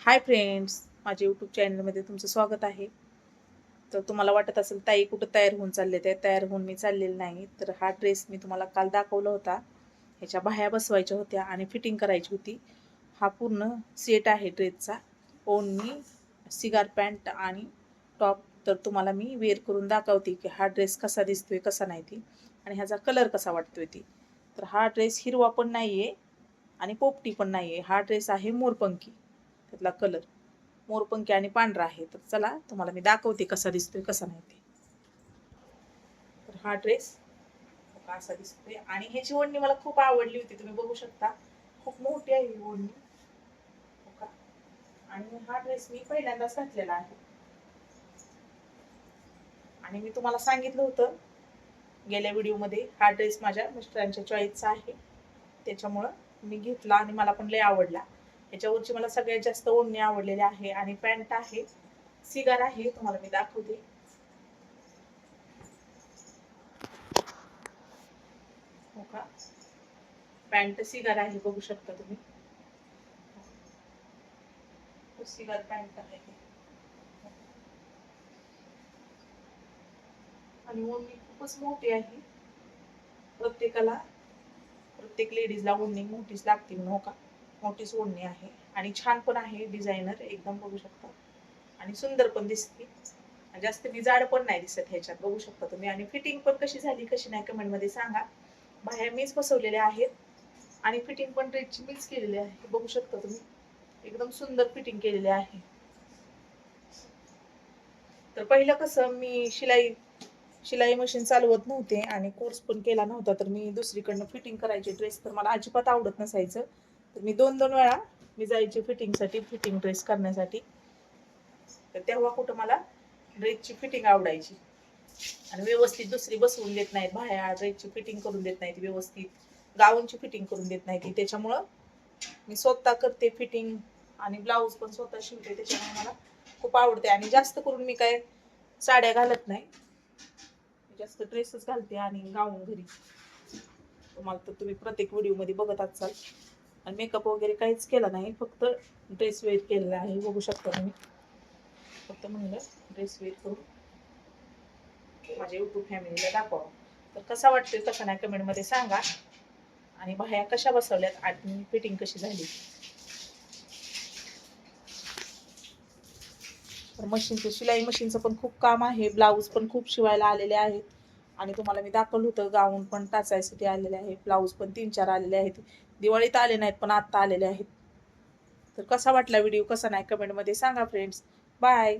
Hi friends माझ्या YouTube चॅनलमध्ये तुमचं स्वागत आहे. तर तुम्हाला वाटत असेल ताई कुठं तयार होऊन चालले ते तयार होऊन मी चाललेले नाही. तर हा ड्रेस मी तुम्हाला काल दाखवला होता. ह्याच्या बाह्या बसवायच्या होत्या आणि फिटिंग करायची होती. हा पूर्ण सेट आहे ड्रेसचा ओढणी सिगार पॅन्ट आणि टॉप तर तुम्हाला मी वेअर करून दाखवते की हा ड्रेस कसा दिसतोय कसा नाही ती. आणि ह्याचा कलर कसा वाटतोय ती. तर हा ड्रेस हिरवा पण नाही आहे आणि पोपटी पण नाही आहे हा ड्रेस आहे मोरपंखी. त्यातला कलर मोरपंखी आणि पांढरा आहे. तर चला तुम्हाला मी दाखवते कसा दिसतोय कसा नाही ते. तर हा ड्रेस असा दिसतोय. आणि ह्याची ओढणी मला खूप आवडली होती तुम्ही बघू शकता. खूप मोठी आहे ही ओढणी. आणि हा ड्रेस मी पहिल्यांदाच घातलेला आहे. आणि मी तुम्हाला सांगितलं होतं गेल्या व्हिडिओमध्ये हा ड्रेस माझ्या मिस्टरांच्या चॉईसचा आहे. त्याच्यामुळं मी घेतला आणि मला पण लय आवडला. याच्यावरची मला सगळ्यात जास्त ओढणी आवडलेली आहे आणि पॅन्ट आहे. सिगार आहे तुम्हाला मी दाखवते. हो का? पॅन्ट सिगार आहे बघू शकता तुम्ही. हो, सिगार पॅन्ट आहे. आणि ओढणी खूपच मोठी आहे. प्रत्येकाला प्रत्येक लेडीजला ओढणी मोठीच लागते म्हणून हो का? मोठीच ओढणी आहे. आणि छान पण आहे डिझायनर एकदम बघू शकता. आणि सुंदर पण दिसते. जास्त विजाड जाड पण नाही दिसत ह्याच्यात बघू शकता तुम्ही. आणि फिटिंग पण कशी झाली कशी नाही कमेंटमध्ये सांगा. बाहेर मीच बसवलेल्या आहेत. आणि फिटिंग पण ड्रेसची मीच केलेली आहे. बघू शकता तुम्ही. एकदम सुंदर फिटिंग केलेली आहे. तर पहिलं कसं मी शिलाई शिलाई मशीन चालवत नव्हते आणि कोर्स पण केला नव्हता. तर मी दुसरीकडनं फिटिंग करायचे ड्रेस तर मला अजिबात आवडत नसायचं. तर मी दोन दोन वेळा मी जायची फिटिंगसाठी फिटिंग ड्रेस करण्यासाठी. तर तेव्हा कुठं मला ड्रेसची फिटिंग आवडायची. आणि व्यवस्थित दुसरी बसवून देत नाहीत बाहेर ड्रेसची फिटिंग करून देत नाहीत व्यवस्थित. गाऊनची फिटिंग करून देत नाही ती त्याच्यामुळं मी स्वतः करते फिटिंग आणि ब्लाऊज पण स्वतः शिवते. त्याच्यामुळे मला खूप आवडते. आणि जास्त करून मी काय साड्या घालत नाही. जास्त ड्रेसच घालते आणि गाऊन घरी. तुम्हाला तर तुम्ही प्रत्येक व्हिडिओमध्ये बघत असाल. आणि मेकअप वगैरे काहीच केला नाही. फक्त ड्रेस वेअर केलेला आहे. बघू शकता तुम्ही. फक्त म्हणलं ड्रेस वेअर करून माझ्या युट्यूब फॅमिलीला दाखवा. तर कसा वाटतोय तसा नाही कमेंटमध्ये सांगा. आणि बाह्या कशा बसवल्यात आणि फिटिंग कशी झाली? तर मशीनचं शिलाई मशीनचं पण खूप काम आहे. ब्लाऊज पण खूप शिवायला आलेले आहेत. आणि तुम्हाला मी दाखवलं होतं गाऊन पण टाचायसाठी आलेले आहे ब्लाऊज पण तीन चार आलेले आहेत. दिवाळीत आले नाहीत पण आत्ता आलेले आहेत. तर कसा वाटला व्हिडिओ कसा नाही कमेंटमध्ये सांगा फ्रेंड्स बाय